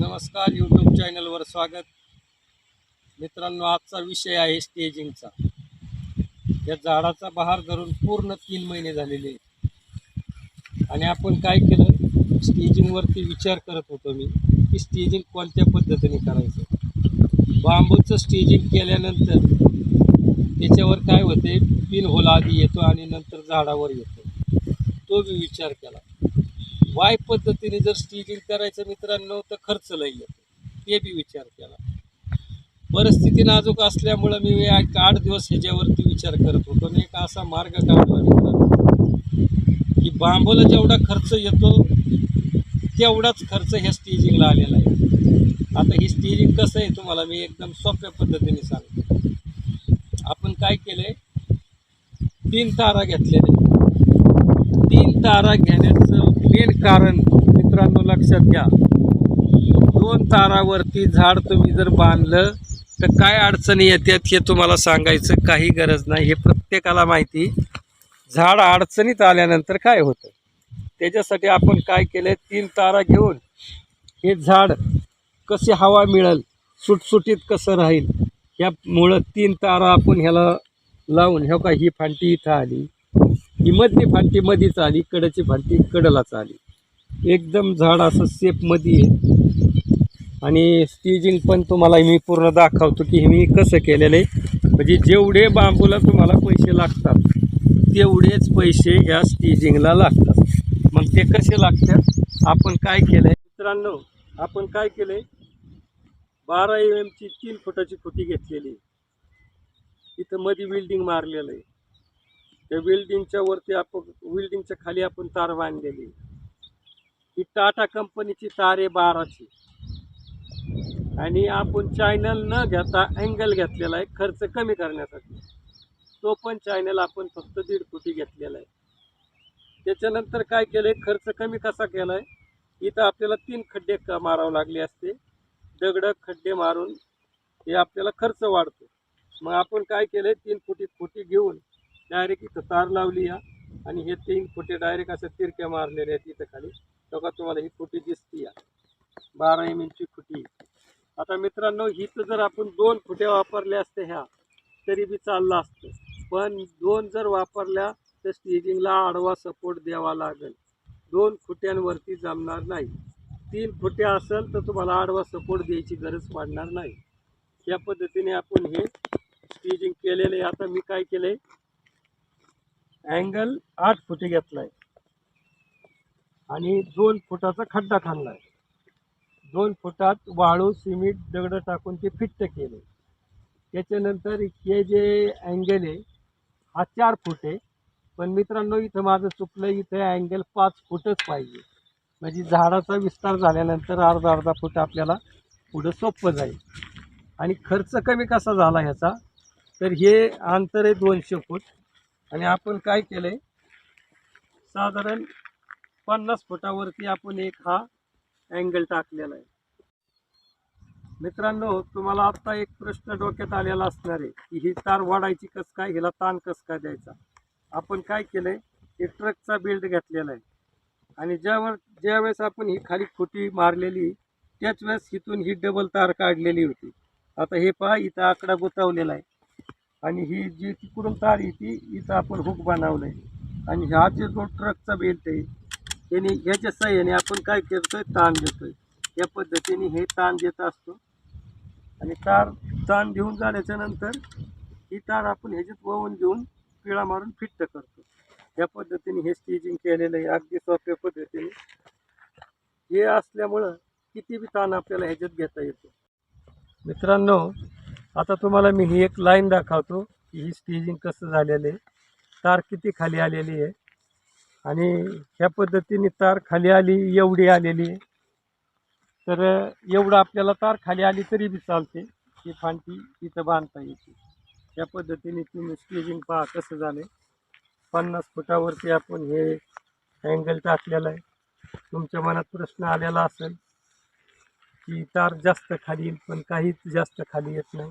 नमस्कार यूट्यूब चॅनलवर स्वागत. मित्रांनो आजचा विषय आहे स्टेजिंगचा या झाडाचा बहार धरून पूर्ण तीन महिने झालेले आहेत. आणि आपण काय केलं? स्टेजिंगवरती विचार करत होतो मी की स्टेजिंग कोणत्या पद्धतीने करायचं? बांबूचं स्टेजिंग केल्यानंतर त्याच्यावर काय होते पिन होल आधी येतो आणि नंतर झाडावर येतो. तो मी विचार केला. वाय पद्धतीने जर स्टिचिंग करायचं मित्रांनो तर खर्च लई येतो. ते बी विचार केला. परिस्थिती नाजूक असल्यामुळं मी एक आठ दिवस ह्याच्यावरती विचार करत होतो. आणि एक असा मार्ग काढला मित्रांनो की बांबूला जेवढा खर्च येतो तेवढाच खर्च ह्या स्टिचिंगला आलेला आहे. आता ही स्टिचिंग कसं आहे तुम्हाला मी एकदम सोप्या पद्धतीने सांगतो. आपण काय केलं तीन तारा घेतलेले. तारा घेण्याचं मेन कारण मित्रांनो लक्षात घ्या. दोन तारावरती झाड तुम्ही जर बांधलं तर काय अडचणी येतात हे तुम्हाला सांगायचं काही गरज नाही. हे प्रत्येकाला माहिती. झाड अडचणीत आल्यानंतर काय होतं? त्याच्यासाठी आपण काय केलं तीन तारा घेऊन हे झाड कशी हवा मिळेल सुटसुटीत कसं राहील ह्यामुळं तीन तारा आपण ह्याला लावून ह्या का ही फांटी इथं आली. ही मधली फांटी मधीच आली कडची फांटी कडलाच आली. एकदम झाड असं सेपमध्ये आहे. आणि स्टिजिंग पण तुम्हाला मी पूर्ण दाखवतो की हे मी कसं केलेलं आहे. म्हणजे जेवढे बांबूला तुम्हाला पैसे लागतात तेवढेच पैसे ह्या स्टिजिंगला लागतात. मग ते कसे लागतात? आपण काय केलं आहे मित्रांनो आपण काय केलं आहे बारा एम एमची तीन फुटाची खुटी घेतलेली इथं मध्ये बिल्डिंग मारलेलं आहे. त्या विल्डिंगच्या वरती आपण विल्डिंगच्या खाली आपण तार बांधलेली. ही टाटा कंपनीची तार आहे बाराची. आणि आपण चॅनल न घेता अँगल घेतलेला आहे खर्च कमी करण्यासाठी. तो पण चॅनल आपण फक्त दीड फुटी घेतलेला आहे. त्याच्यानंतर काय केलं आहे खर्च कमी कसा केला आहे इथं आपल्याला तीन खड्डे क मारावे लागले असते. दगड खड्डे मारून हे आपल्याला खर्च वाढतो. मग आपण काय केलं आहे तीन फुटी फुटी घेऊन डायरेक्ट इथं तार लावली या आणि हे तीन फुटे डायरेक्ट असं तिरक्या मारलेल्या आहेत इथं खाली. बघा तुम्हाला ही फुटी दिसती या. बारा एम एमची फुटी. आता मित्रांनो हिथं जर आपण दोन फुट्या वापरल्या असत्या ह्या तरी बी चाललं असतं. पण दोन जर वापरल्या तर स्टेजिंगला आडवा सपोर्ट द्यावा लागेल. दोन फुट्यांवरती जमणार नाही. तीन फुट्या असेल तर तुम्हाला आडवा सपोर्ट द्यायची गरज पडणार नाही. या पद्धतीने आपण हे स्टिजिंग केलेलं आहे. आता मी काय केलं आहे अँगल आठ फुटे घेतलाय. आणि दोन फुटाचा खड्डा खाल्लाय दोन फुटात वाळू सिमेंट दगड टाकून ते फिट्ट केले. त्याच्यानंतर हे जे अँगल आहे हा चार फूट आहे. पण मित्रांनो इथं माझं चुकलं इथं अँगल पाच फूटच पाहिजे. म्हणजे झाडाचा विस्तार झाल्यानंतर अर्धा अर्धा फूट आपल्याला पुढं सोपं जाईल. आणि खर्च कमी कसा झाला ह्याचा तर हे अंतर आहे दोनशे फूट. आणि आपण काय केलं साधारण पन्नास फुटावरती आपण एक हा अँगल टाकलेला आहे. मित्रांनो तुम्हाला आत्ता एक प्रश्न डोक्यात आलेला असणार आहे की ही तार वाढायची कसं काय हिला ताण कसं काय द्यायचा? आपण काय केलं आहे हे ट्रकचा बिल्ड घेतलेला आहे. आणि ज्यावर ज्यावेळेस आपण ही खाली खुटी मारलेली त्याच वेळेस इथून ही डबल तार काढलेली होती. आता हे पहा इथं आकडा गुतावलेला आहे. आणि ही जी तिकडून तार आहे ती इथं आपण हुक बनवलं आहे आणि हा जे जो ट्रकचा बेल्ट आहे त्याने ह्याच्या सहाय्याने आपण काय करतोय? ताण देतोय. या पद्धतीने हे ताण देत असतो. आणि तार ताण घेऊन झाल्याच्यानंतर ही तार आपण ह्याच्यात वळून घेऊन पिळा मारून फिट्ट करतो. या पद्धतीने हे स्टिचिंग केलेलं आहे. अगदी सोप्या पद्धतीने. हे असल्यामुळं किती बी ताण आपल्याला ह्याच्यात घेता येतो. मित्रांनो आता तुम्हाला मी ही एक लाईन दाखवतो की ही स्टेजिंग कसं झालेलं आहे. तार किती खाली आलेली आहे. आणि ह्या पद्धतीने तार खाली आली एवढी आलेली आहे. तर एवढं आपल्याला तार खाली आली तरी बी चालते. ही फांटी इथं बांधता येते. या पद्धतीने तुम्ही स्टेजिंग पहा कसं झालं पन्नास फुटावरती आपण हे अँगल टाकलेलं आहे. तुमच्या मनात प्रश्न आलेला असेल की तार जास्त खाली येईल पण काहीच जास्त खाली येत नाही.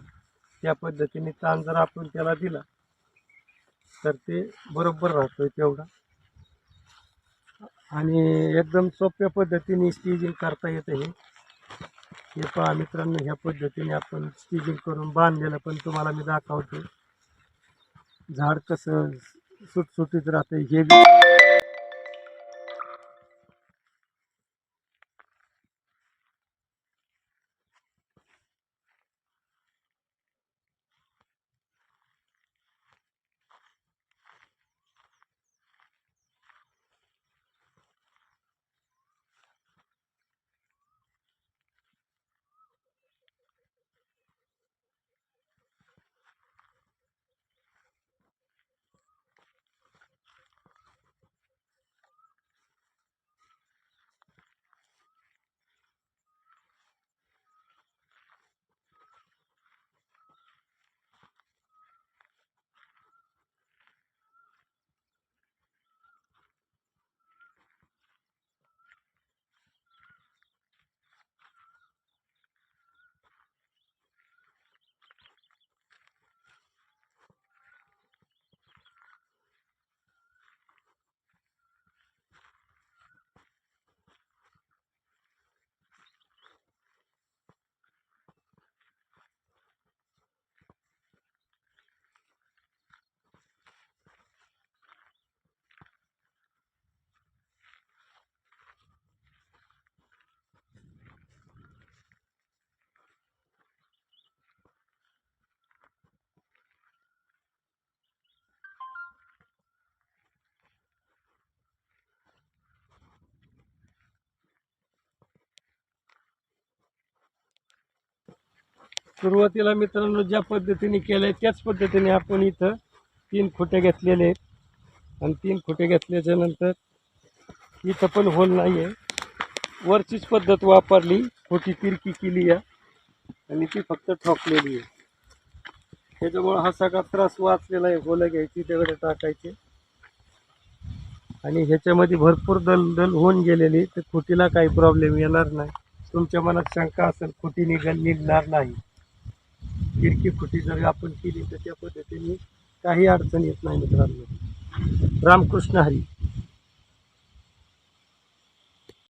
त्या पद्धतीने ताण जर आपण त्याला दिला तर ते बरोबर राहतो तेवढा. आणि एकदम सोप्या पद्धतीने स्टिजिंग करता येतं हे. हे पहा मित्रांनो ह्या पद्धतीने आपण स्टिचिंग करून बांधलेलं पण तुम्हाला मी दाखवतो झाड कसं सुटसुटीत राहतं हे सुरुवातीला मित्रांनो ज्या पद्धतीने केलं आहे त्याच पद्धतीने आपण इथं तीन खोटे घेतलेले आहेत. आणि तीन खोटे घेतल्याच्या नंतर इथं पण होल नाही आहे वरचीच पद्धत वापरली खोटी तिरकी केली आहे आणि ती फक्त ठोकलेली आहे. त्याच्यामुळं हा सगळा त्रास वाचलेला आहे होलं घ्यायची तेवढे टाकायचे. आणि ह्याच्यामध्ये भरपूर दलदल होऊन गेलेली तर खोटीला काही प्रॉब्लेम येणार नाही. तुमच्या मनात शंका असेल खोटी निघाल निघणार नाही. खिडकी फुटी जर आपण केली तर त्या पद्धतीने काही अडचण येत नाही मित्रांनो. रामकृष्ण हरी.